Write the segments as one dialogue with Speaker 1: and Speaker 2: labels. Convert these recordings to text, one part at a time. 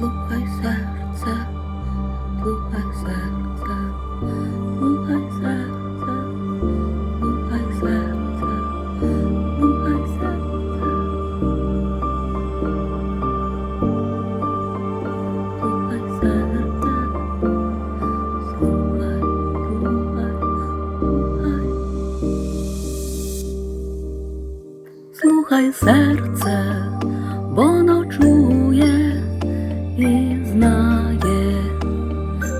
Speaker 1: слухай серце, слухай серце, слухай серце, слухай серце, слухай серце. Слухай серце, слухай, слухай, слухай. Слухай серце, знає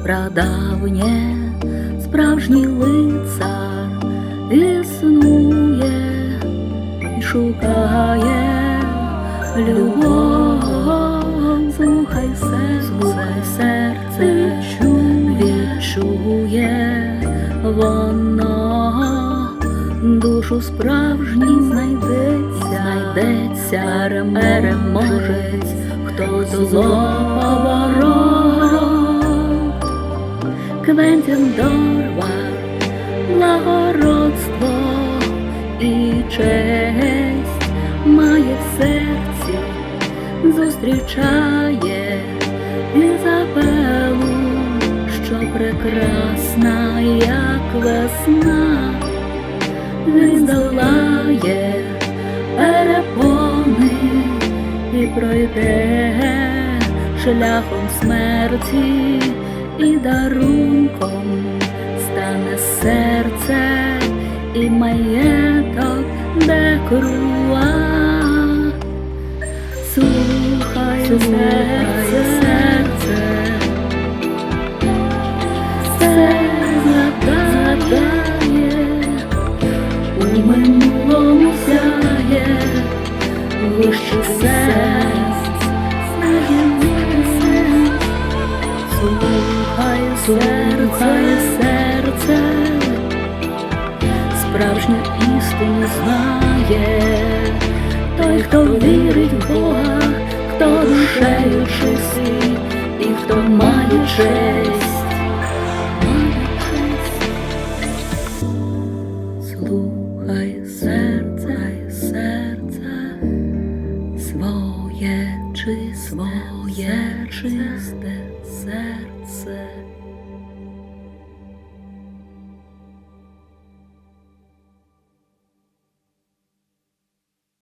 Speaker 1: прадавнє справжній лицар існує і шукає любов. Слухай серце, слухай серце, відчує воно. Душу справжній знайдеться, знайдеться переможець, до злого ворог. Квентін Дорвар, благородство і честь має в серці, зустрічає Ізабелу, що прекрасна, як весна, він здолає пройде шляхом смерті і дарунком стане серце і маєток, де круа. Серць. Слухай, слухай, серце, справжню істину знає, той, хто вірить в Бога, хто душею чистий своє чисте серце.